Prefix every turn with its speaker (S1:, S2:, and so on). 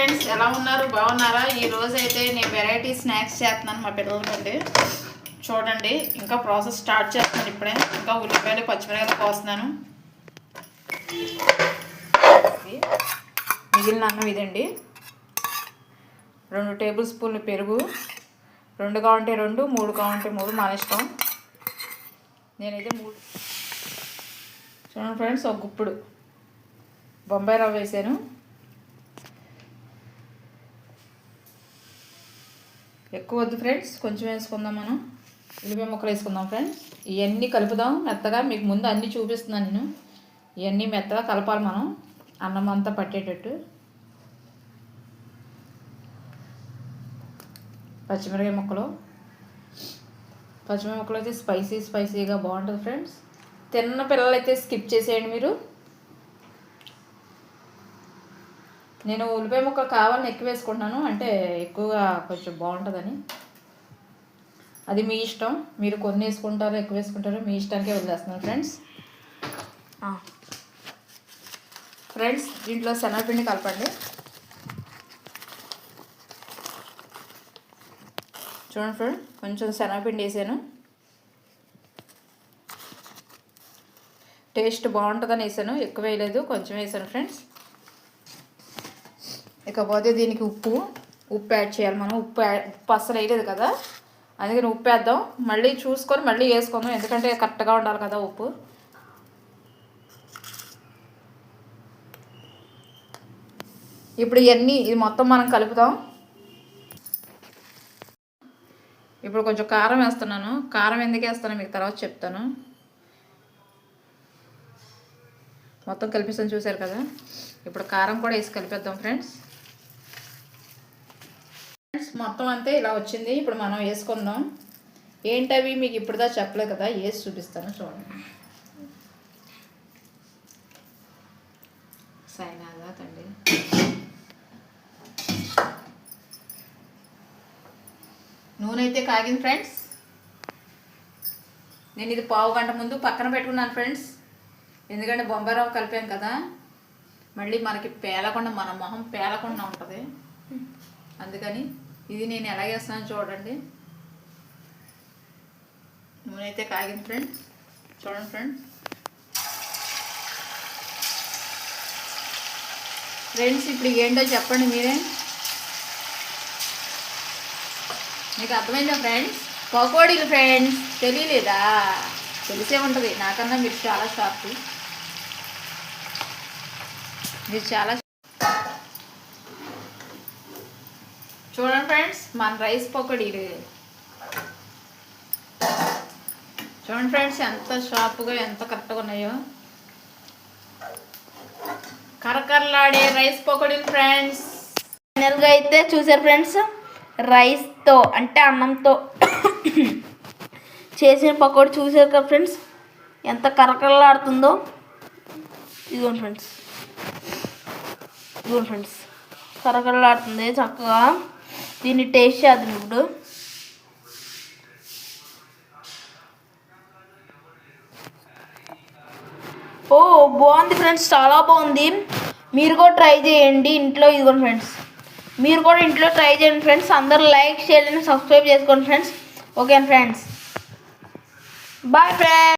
S1: Friends ఎలా ఉన్నారు? బాగున్నారా? ఈరోజు అయితే నేను వెరైటీ స్నాక్స్ చేస్తున్నాను మా పిల్లలకండి. చూడండి ఇంకా ప్రాసెస్ స్టార్ట్ చేస్తున్నాను ఇప్పుడే. ఇంకా ఉల్లిపాయలు పచ్చిమిరకాయలు కోస్తున్నాను. మిగిలిన అన్నం ఇదండి. రెండు టేబుల్ స్పూన్లు పెరుగు. రెండు కావంటే రెండు మూడు కావంటే మూడు మన ఇష్టం. నేనైతే మూడు. చూడండి ఫ్రెండ్స్ ఒక గుప్పుడు బొంబాయి రవ్వ వేసాను. ఎక్కువ వద్దు ఫ్రెండ్స్ కొంచెం వేసుకుందాం మనం. ఉల్లిపాయ ముక్కలు వేసుకుందాం ఫ్రెండ్స్. ఇవన్నీ కలుపుదాం మెత్తగా మీకు ముందు అన్నీ చూపిస్తున్నాను నేను. ఇవన్నీ మెత్తగా కలపాలి మనం అన్నం అంతా పట్టేటట్టు. పచ్చిమిరకాయ ముక్కలు. పచ్చిమిరకాయ ముక్కలు అయితే స్పైసీ స్పైసీగా బాగుంటుంది ఫ్రెండ్స్. తిన్న పిల్లలు అయితే స్కిప్ చేసేయండి మీరు. నేను ఉల్లిపాయ ముక్క కావాలని ఎక్కువ వేసుకుంటున్నాను. అంటే ఎక్కువగా కొంచెం బాగుంటుందని. అది మీ ఇష్టం. మీరు కొన్ని వేసుకుంటారో ఎక్కువ వేసుకుంటారో మీ ఇష్టానికే వదిలేస్తున్నాను ఫ్రెండ్స్. ఫ్రెండ్స్ దీంట్లో శనగపిండి కలపండి. చూడండి ఫ్రెండ్ కొంచెం శనగపిండి వేసాను. టేస్ట్ బాగుంటుందని వేసాను. ఎక్కువ వేయలేదు కొంచెం వేసాను ఫ్రెండ్స్. ఇకపోతే దీనికి ఉప్పు ఉప్పు యాడ్ చేయాలి మనం. ఉప్పు యాడ్ ఉప్పు అస్సలు వేయలేదు కదా. అందుకని ఉప్పు వేద్దాం. మళ్ళీ చూసుకొని మళ్ళీ వేసుకుందాం. ఎందుకంటే కరెక్ట్గా ఉండాలి కదా ఉప్పు. ఇప్పుడు ఇవన్నీ ఇది మొత్తం మనం కలుపుతాం ఇప్పుడు కొంచెం కారం వేస్తున్నాను. కారం ఎందుకు వేస్తానో మీకు తర్వాత చెప్తాను. మొత్తం కలిపిస్తాను చూసారు కదా. ఇప్పుడు కారం కూడా వేసి కలిపేద్దాం ఫ్రెండ్స్. మొత్తం అంతే ఇలా వచ్చింది. ఇప్పుడు మనం వేసుకుందాం. ఏంటవి? మీకు ఇప్పుడుదా చెప్పలేదు కదా. వేసి చూపిస్తాను. చూడండి. సైనాదా తండ్రి? నూనె అయితే కాగింది ఫ్రెండ్స్. నేను ఇది పావు గంట ముందు పక్కన పెట్టుకున్నాను ఫ్రెండ్స్. ఎందుకంటే బొంబాయి కలిపాం కదా. మళ్ళీ మనకి పేలకుండా మన మొహం పేలకుండా ఉంటుంది. అందుకని ఇది నేను ఎలా చేస్తాను చూడండి. నూనె అయితే కాగింది ఫ్రెండ్స్. చూడండి ఫ్రెండ్స్. ఫ్రెండ్స్ ఇప్పుడు ఏంటో చెప్పండి మీరే. మీకు అర్థమైందా ఫ్రెండ్స్? పకోడీలు ఫ్రెండ్స్ తెలియలేదా తెలిసే ఉంటుంది. నాకన్నా మీరు చాలా షార్ప్ మీరు చాలా చూడండి ఫ్రెండ్స్ మన రైస్ పకోడీలు చూడండి ఫ్రెండ్స్ ఎంత షార్ప్గా ఎంత కరెక్ట్గా ఉన్నాయో. కరకరలాడే రైస్ పకోడీలు ఫ్రెండ్స్.
S2: ఫైనల్గా అయితే చూసారు ఫ్రెండ్స్ రైస్తో అంటే అన్నంతో చేసిన పకోడీ చూసారు కదా ఫ్రెండ్స్ ఎంత కరకరలాడుతుందో. ఇదిగోండి ఫ్రెండ్స్. ఇదిగోండి ఫ్రెండ్స్ కరకరలాడుతుంది చక్కగా. దీన్ని టేస్ట్ చేద్దాం ఇప్పుడు. ఓ బాగుంది ఫ్రెండ్స్ చాలా బాగుంది. మీరు కూడా ట్రై చేయండి ఇంట్లో ఇదిగోండి ఫ్రెండ్స్. మీరు కూడా ఇంట్లో ట్రై చేయండి ఫ్రెండ్స్. అందరూ లైక్ షేర్ అండ్ సబ్స్క్రైబ్ చేసుకోండి friends. Okay friends bye friends